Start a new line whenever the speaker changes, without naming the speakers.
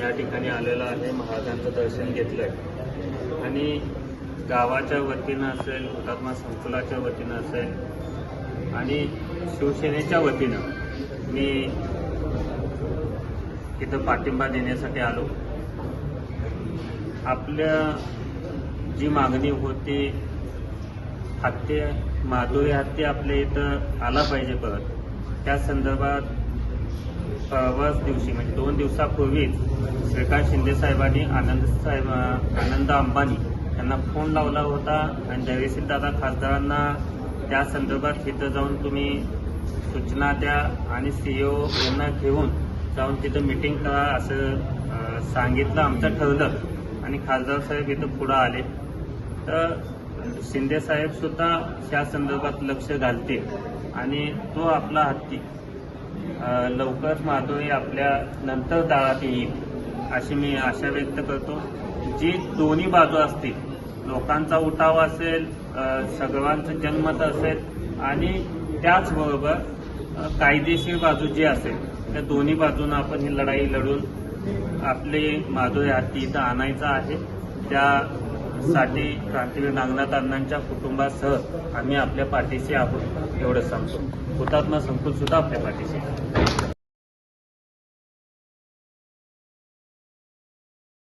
या ठिकाणी आलेलो आहे महाराजांचं दर्शन घेतलं आहे आणि गावाच्या वतीनं असेल हुतात्मा संकुलाच्या वतीनं असेल आणि शिवसेनेच्या वतीनं मी इथं पाठिंबा देण्यासाठी आलो. आपल्या जी मागणी होती हत्या माधुरी हत्या आपल्या इथं आला पाहिजे परत. त्या संदर्भात परवाच दिवशी म्हणजे दोन दिवसापूर्वीच श्रीकांत शिंदे साहेबांनी आनंद साहेब आनंद अंबानी यांना फोन लावला होता. आणि धैर्यशील दादा खासदारांना त्या संदर्भात तिथं जाऊन तुम्ही सूचना द्या आणि सीईओ यांना घेऊन जाऊन तिथं मिटिंग करा असं सांगितलं आमचं ठरलं. आणि खासदार साहेब इथं पुढं आले. तर शिंदे साहेब सुद्धा त्या संदर्भात लक्ष घालते आणि तो आपला हत्ती. लवकर माधुरी आपल्या नंतर दारात येईल अशी मी आशा व्यक्त करतो. जी दोन्ही बाजू असतील लोकांचा उठाव असेल सगळ्यांचं जनमत असेल आणि त्याचबरोबर कायदेशीर बाजू जी असेल त्या दोन्ही बाजूनं आपण ही लढाई लढून आपले माधुरी हाती इथं आणायचं आहे. त्या साठी क्रांतीवीर नागनाथ अण्णांच्या कुटुंबासह आम्ही आपल्या पाठीशी आहोत एवढं सांगतो हुतात्मा संकुल सुद्धा आपल्या पाठीशी आहे.